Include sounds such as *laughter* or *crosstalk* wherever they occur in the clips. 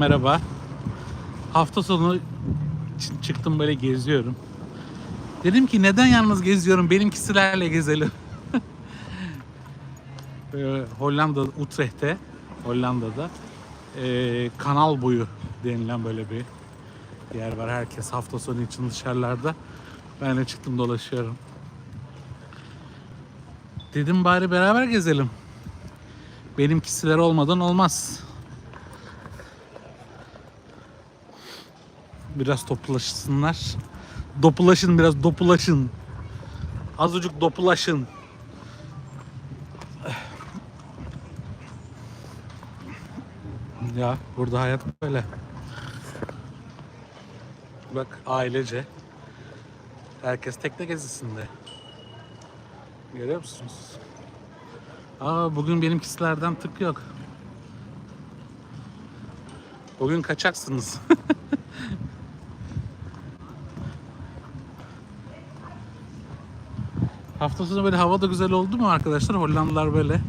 merhaba. Hafta sonu çıktım böyle geziyorum. Dedim ki neden yalnız geziyorum? Benimkisilerle gezelim. *laughs* Ee, Hollanda, Utrecht'te, Hollanda'da ee, kanal boyu denilen böyle bir yer var. Herkes hafta sonu için dışarılarda. Ben de çıktım dolaşıyorum. Dedim bari beraber gezelim. Benimkisiler olmadan olmaz. Biraz toplaşsınlar. Dopulaşın biraz dopulaşın. Azıcık dopulaşın. Ya burada hayat böyle. Bak ailece. Herkes tekne gezisinde. Görüyor musunuz? Aa bugün benimkisilerden tık yok. Bugün kaçaksınız. *laughs* Hafta sonu böyle hava da güzel oldu mu arkadaşlar? Hollandalılar böyle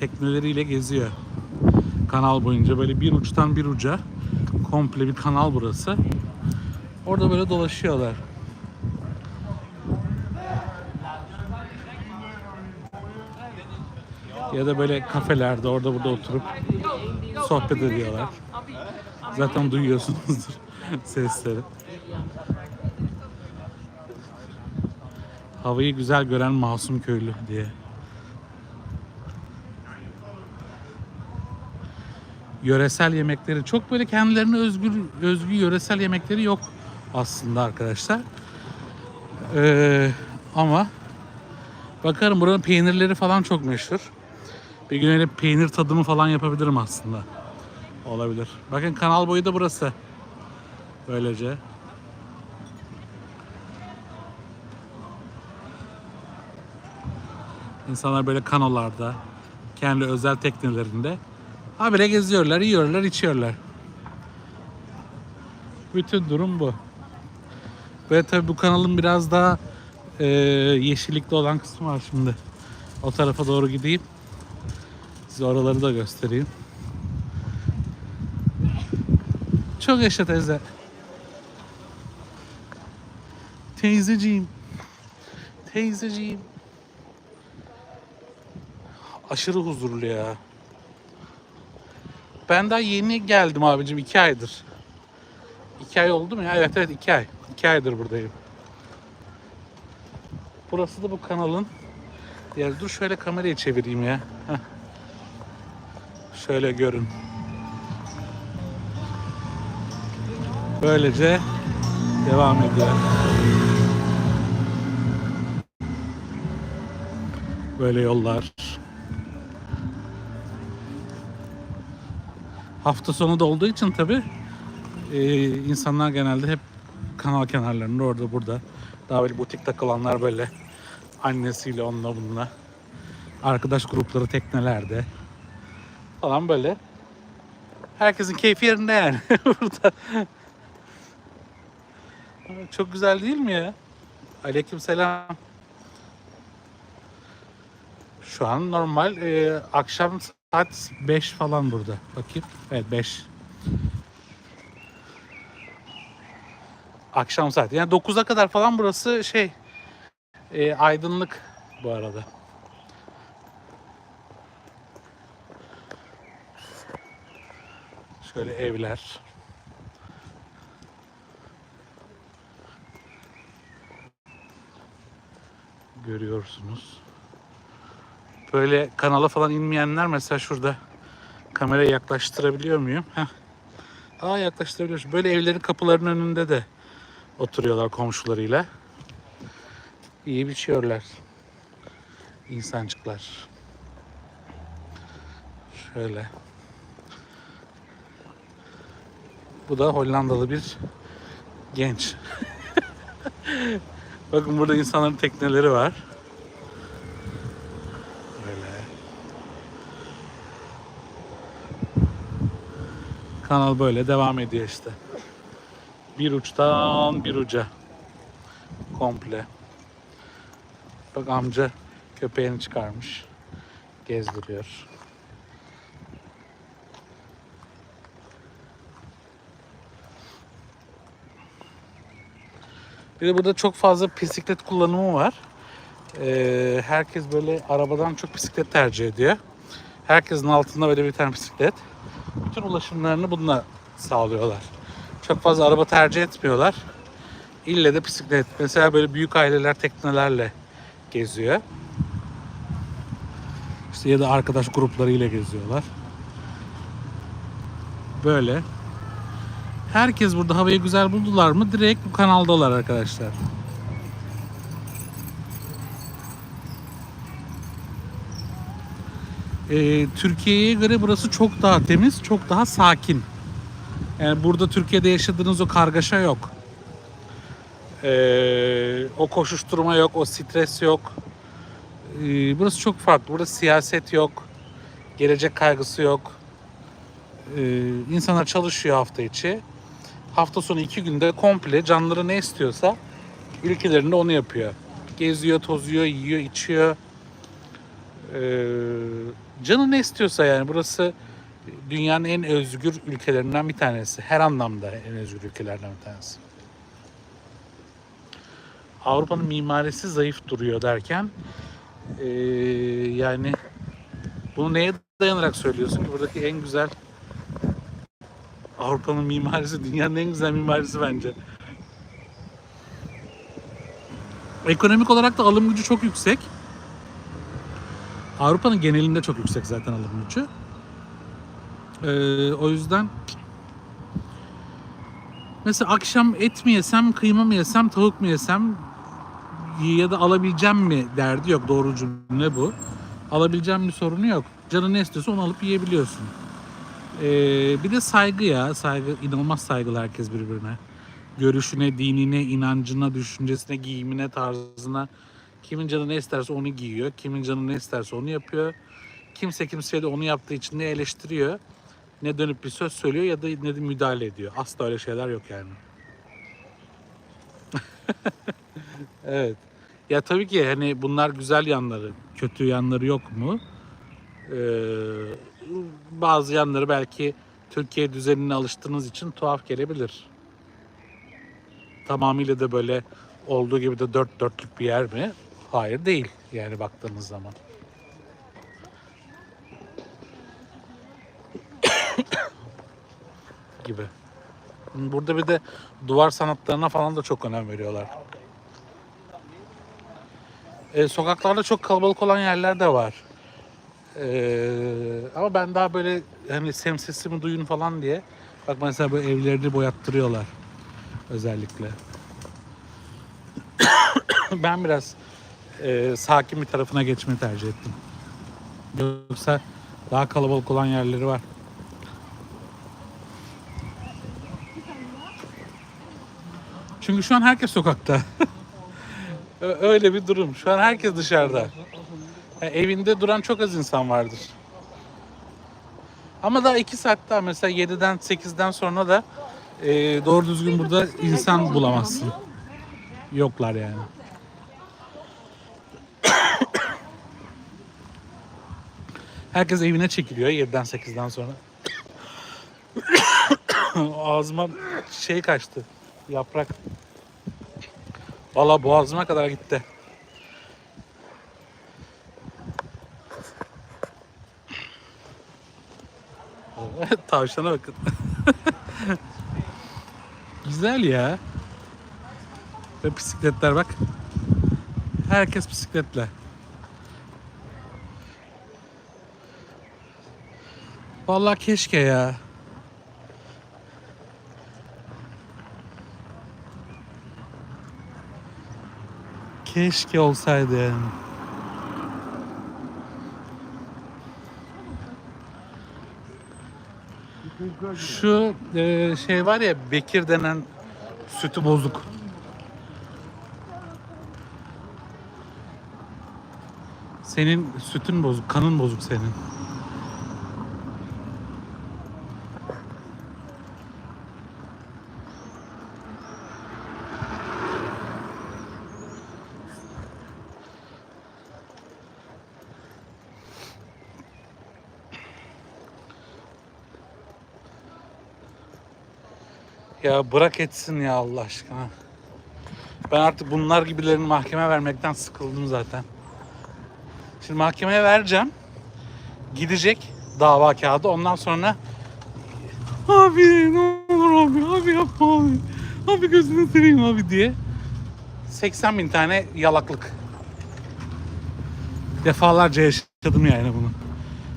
tekneleriyle geziyor. Kanal boyunca böyle bir uçtan bir uca komple bir kanal burası. Orada böyle dolaşıyorlar. Ya da böyle kafelerde orada burada oturup sohbet ediyorlar. Zaten duyuyorsunuzdur *laughs* sesleri. Havayı güzel gören masum köylü diye. Yöresel yemekleri çok böyle kendilerine özgür özgü yöresel yemekleri yok aslında arkadaşlar. Ee, ama bakarım buranın peynirleri falan çok meşhur. Bir gün öyle peynir tadımı falan yapabilirim aslında. Olabilir. Bakın kanal boyu da burası. Böylece. İnsanlar böyle kanolarda, kendi özel teknelerinde habire geziyorlar, yiyorlar, içiyorlar. Bütün durum bu. Ve tabi bu kanalın biraz daha e, yeşillikli olan kısmı var şimdi. O tarafa doğru gideyim. Size oraları da göstereyim. Çok yaşa teyze. Teyzeciğim. Teyzeciğim. Aşırı huzurlu ya. Ben daha yeni geldim abicim. iki aydır. İki ay oldu mu ya? Evet evet iki ay. İki aydır buradayım. Burası da bu kanalın. Ya dur şöyle kamerayı çevireyim ya. Heh. Şöyle görün. Böylece devam ediyor. Böyle yollar. Hafta sonu da olduğu için tabi insanlar genelde hep kanal kenarlarında orada burada. Daha böyle butik takılanlar böyle annesiyle onunla bununla. Arkadaş grupları teknelerde falan böyle. Herkesin keyfi yerinde yani *laughs* burada. Çok güzel değil mi ya? Aleyküm selam. Şu an normal e, akşam saat 5 falan burada. Bakayım. Evet 5. Akşam saati. Yani 9'a kadar falan burası şey e, aydınlık bu arada. Şöyle evler. Görüyorsunuz. Böyle kanala falan inmeyenler mesela şurada kamerayı yaklaştırabiliyor muyum? Heh. Aa yaklaştırabiliyorsun. Böyle evlerin kapılarının önünde de oturuyorlar komşularıyla. İyi biçiyorlar. İnsancıklar. Şöyle. Bu da Hollandalı bir genç. *laughs* Bakın burada insanların tekneleri var. Kanal böyle devam ediyor işte. Bir uçtan bir uca. Komple. Bak amca köpeğini çıkarmış. Gezdiriyor. Bir de burada çok fazla bisiklet kullanımı var. Ee, herkes böyle arabadan çok bisiklet tercih ediyor. Herkesin altında böyle bir tane bisiklet. Bütün ulaşımlarını bununla sağlıyorlar. Çok fazla araba tercih etmiyorlar. İlle de bisiklet. Mesela böyle büyük aileler teknelerle geziyor. İşte ya da arkadaş gruplarıyla geziyorlar. Böyle. Herkes burada havayı güzel buldular mı direkt bu kanaldalar arkadaşlar. Ee, Türkiye'ye göre burası çok daha temiz, çok daha sakin. Yani burada Türkiye'de yaşadığınız o kargaşa yok. Ee, o koşuşturma yok, o stres yok. Ee, burası çok farklı. Burada siyaset yok. Gelecek kaygısı yok. Ee, insanlar çalışıyor hafta içi. Hafta sonu iki günde komple canları ne istiyorsa ülkelerinde onu yapıyor. Geziyor, tozuyor, yiyor, içiyor. Ee, canı ne istiyorsa yani burası dünyanın en özgür ülkelerinden bir tanesi. Her anlamda en özgür ülkelerden bir tanesi. Avrupa'nın mimarisi zayıf duruyor derken ee, yani bunu neye dayanarak söylüyorsun ki buradaki en güzel Avrupa'nın mimarisi dünyanın en güzel mimarisi bence. Ekonomik olarak da alım gücü çok yüksek. Avrupa'nın genelinde çok yüksek zaten alım gücü. Ee, o yüzden mesela akşam et mi yesem, kıyma mı yesem, tavuk mu yesem ya da alabileceğim mi derdi yok. Doğru cümle bu. Alabileceğim bir sorunu yok. Canın ne istiyorsa onu alıp yiyebiliyorsun. Ee, bir de saygı ya. Saygı, inanılmaz saygılı herkes birbirine. Görüşüne, dinine, inancına, düşüncesine, giyimine, tarzına. Kimin canı ne isterse onu giyiyor. Kimin canı ne isterse onu yapıyor. Kimse kimseye de onu yaptığı için ne eleştiriyor, ne dönüp bir söz söylüyor ya da ne de müdahale ediyor. Asla öyle şeyler yok yani. *laughs* evet. Ya tabii ki hani bunlar güzel yanları, kötü yanları yok mu? Ee, bazı yanları belki Türkiye düzenine alıştığınız için tuhaf gelebilir. Tamamıyla da böyle olduğu gibi de dört dörtlük bir yer mi? Hayır değil yani baktığınız zaman. *coughs* gibi. Burada bir de duvar sanatlarına falan da çok önem veriyorlar. Ee, sokaklarda çok kalabalık olan yerler de var. Ee, ama ben daha böyle hani sem sesimi duyun falan diye bak mesela böyle evlerini boyattırıyorlar özellikle. *coughs* ben biraz e, sakin bir tarafına geçmeyi tercih ettim. Yoksa daha kalabalık olan yerleri var. Çünkü şu an herkes sokakta. *laughs* Öyle bir durum. Şu an herkes dışarıda. Yani evinde duran çok az insan vardır. Ama daha 2 saat daha mesela 7'den 8'den sonra da e, doğru düzgün burada insan bulamazsın. Yoklar yani. Herkes evine çekiliyor 7'den 8'den sonra. *coughs* Ağzıma şey kaçtı. Yaprak. Valla boğazıma kadar gitti. Tavşana bakın. *laughs* Güzel ya. Ve bisikletler bak. Herkes bisikletle. Vallahi keşke ya. Keşke olsaydı yani. Şu e, şey var ya Bekir denen sütü bozuk. Senin sütün bozuk, kanın bozuk senin. Ya bırak etsin ya Allah aşkına. Ben artık bunlar gibilerini mahkeme vermekten sıkıldım zaten. Şimdi mahkemeye vereceğim. Gidecek dava kağıdı. Ondan sonra abi ne olur abi abi yapma abi. Abi gözünü seveyim abi diye. 80 bin tane yalaklık. Defalarca yaşadım yani bunu.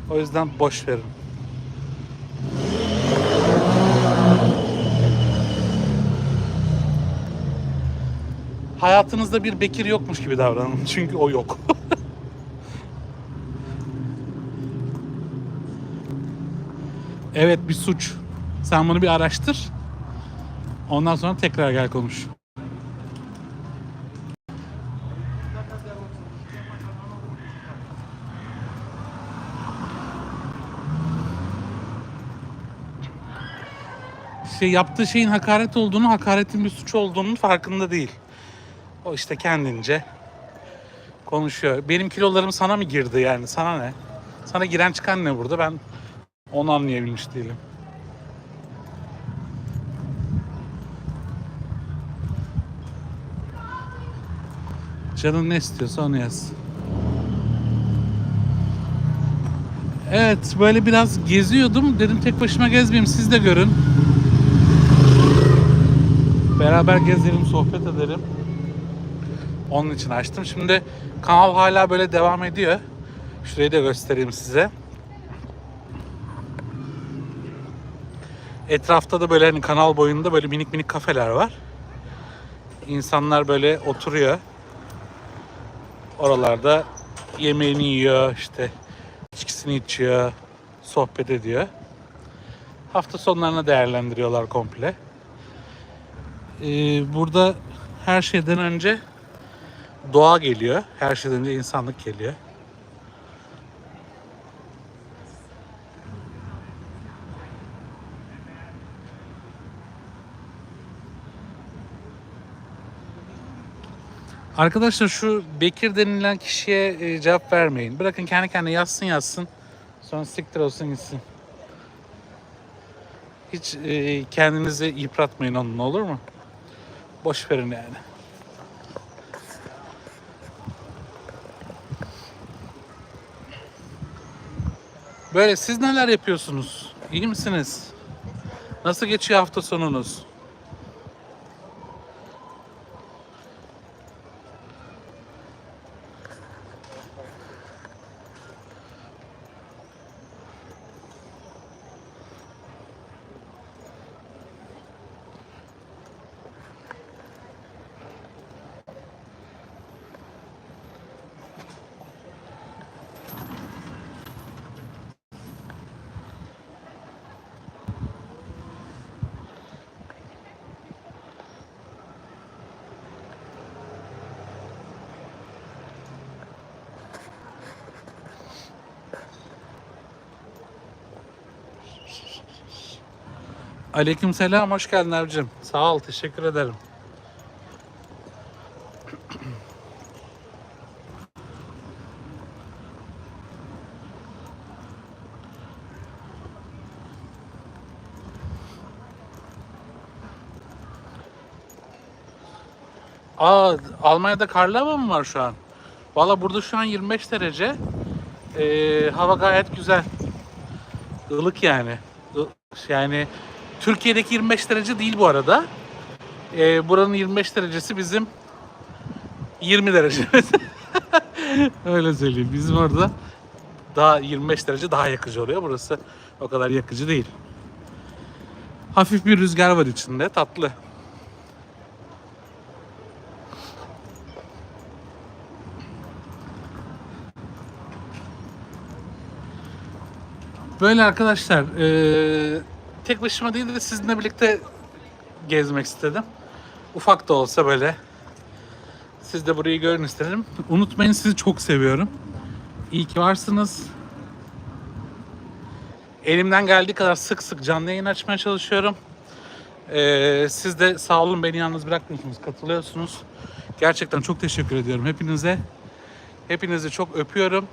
O yüzden boş verin. Hayatınızda bir Bekir yokmuş gibi davranın. *laughs* Çünkü o yok. evet bir suç. Sen bunu bir araştır. Ondan sonra tekrar gel konuş. şey yaptığı şeyin hakaret olduğunu, hakaretin bir suç olduğunun farkında değil. O işte kendince konuşuyor. Benim kilolarım sana mı girdi yani? Sana ne? Sana giren çıkan ne burada? Ben onu anlayabilmiş değilim. Canın ne istiyorsa onu yaz. Evet böyle biraz geziyordum. Dedim tek başıma gezmeyeyim siz de görün. Beraber gezelim, sohbet edelim. Onun için açtım. Şimdi kanal hala böyle devam ediyor. Şurayı da göstereyim size. Etrafta da böyle hani kanal boyunda böyle minik minik kafeler var. İnsanlar böyle oturuyor. Oralarda yemeğini yiyor, işte içkisini içiyor, sohbet ediyor. Hafta sonlarını değerlendiriyorlar komple. Ee, burada her şeyden önce doğa geliyor. Her şeyden önce insanlık geliyor. Arkadaşlar şu Bekir denilen kişiye e, cevap vermeyin. Bırakın kendi kendine yazsın yazsın. Sonra siktir olsun gitsin. Hiç e, kendinizi yıpratmayın onunla olur mu? Boş verin yani. Böyle siz neler yapıyorsunuz? İyi misiniz? Nasıl geçiyor hafta sonunuz? Aleykümselam, hoş geldin abicim. Sağ ol, teşekkür ederim. Aa, Almanya'da karlı hava mı var şu an? Valla burada şu an 25 derece. Ee, hava gayet güzel. Ilık yani. Yani Türkiye'deki 25 derece değil bu arada. Ee, buranın 25 derecesi bizim 20 derece. *laughs* Öyle söyleyeyim. Bizim orada daha 25 derece daha yakıcı oluyor. Burası o kadar yakıcı değil. Hafif bir rüzgar var içinde. Tatlı. Böyle arkadaşlar. eee, tek başıma değil de sizinle birlikte gezmek istedim. Ufak da olsa böyle. Siz de burayı görün istedim. Unutmayın sizi çok seviyorum. İyi ki varsınız. Elimden geldiği kadar sık sık canlı yayın açmaya çalışıyorum. Ee, siz de sağ olun beni yalnız bırakmıyorsunuz, katılıyorsunuz. Gerçekten çok teşekkür ediyorum hepinize. Hepinizi çok öpüyorum.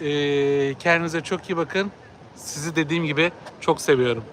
Ee, kendinize çok iyi bakın. Sizi dediğim gibi çok seviyorum.